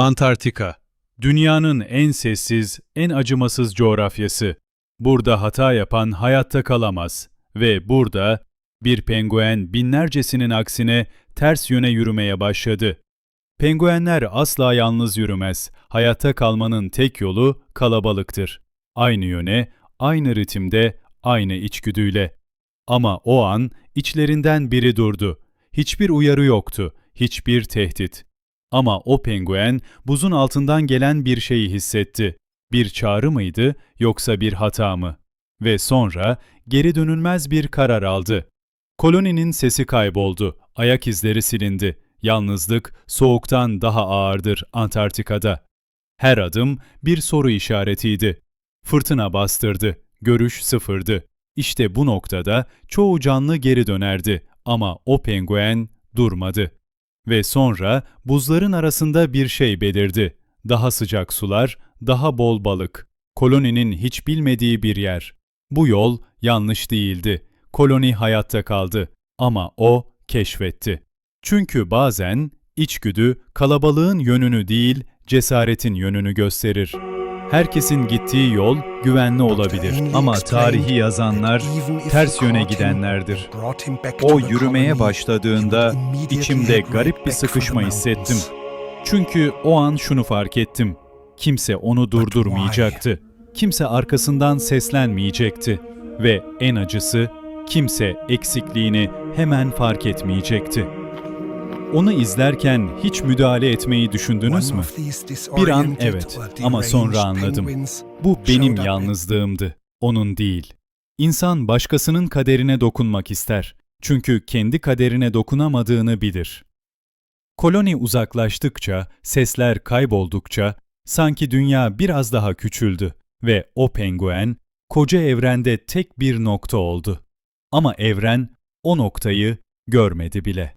Antarktika, dünyanın en sessiz, en acımasız coğrafyası. Burada hata yapan hayatta kalamaz ve burada bir penguen binlercesinin aksine ters yöne yürümeye başladı. Penguenler asla yalnız yürümez. Hayatta kalmanın tek yolu kalabalıktır. Aynı yöne, aynı ritimde, aynı içgüdüyle. Ama o an içlerinden biri durdu. Hiçbir uyarı yoktu, hiçbir tehdit. Ama o penguen buzun altından gelen bir şeyi hissetti. Bir çağrı mıydı yoksa bir hata mı? Ve sonra geri dönülmez bir karar aldı. Koloninin sesi kayboldu, ayak izleri silindi. Yalnızlık soğuktan daha ağırdır Antarktika'da. Her adım bir soru işaretiydi. Fırtına bastırdı, görüş sıfırdı. İşte bu noktada çoğu canlı geri dönerdi ama o penguen durmadı. Ve sonra buzların arasında bir şey belirdi. Daha sıcak sular, daha bol balık. Koloninin hiç bilmediği bir yer. Bu yol yanlış değildi. Koloni hayatta kaldı ama o keşfetti. Çünkü bazen içgüdü kalabalığın yönünü değil, cesaretin yönünü gösterir. Herkesin gittiği yol güvenli olabilir ama tarihi yazanlar ters yöne gidenlerdir. O yürümeye başladığında içimde garip bir sıkışma hissettim. Çünkü o an şunu fark ettim. Kimse onu durdurmayacaktı. Kimse arkasından seslenmeyecekti ve en acısı kimse eksikliğini hemen fark etmeyecekti. Onu izlerken hiç müdahale etmeyi düşündünüz mü? Bir an evet ama sonra anladım. Bu benim yalnızlığımdı, onun değil. İnsan başkasının kaderine dokunmak ister. Çünkü kendi kaderine dokunamadığını bilir. Koloni uzaklaştıkça, sesler kayboldukça sanki dünya biraz daha küçüldü ve o penguen koca evrende tek bir nokta oldu. Ama evren o noktayı görmedi bile.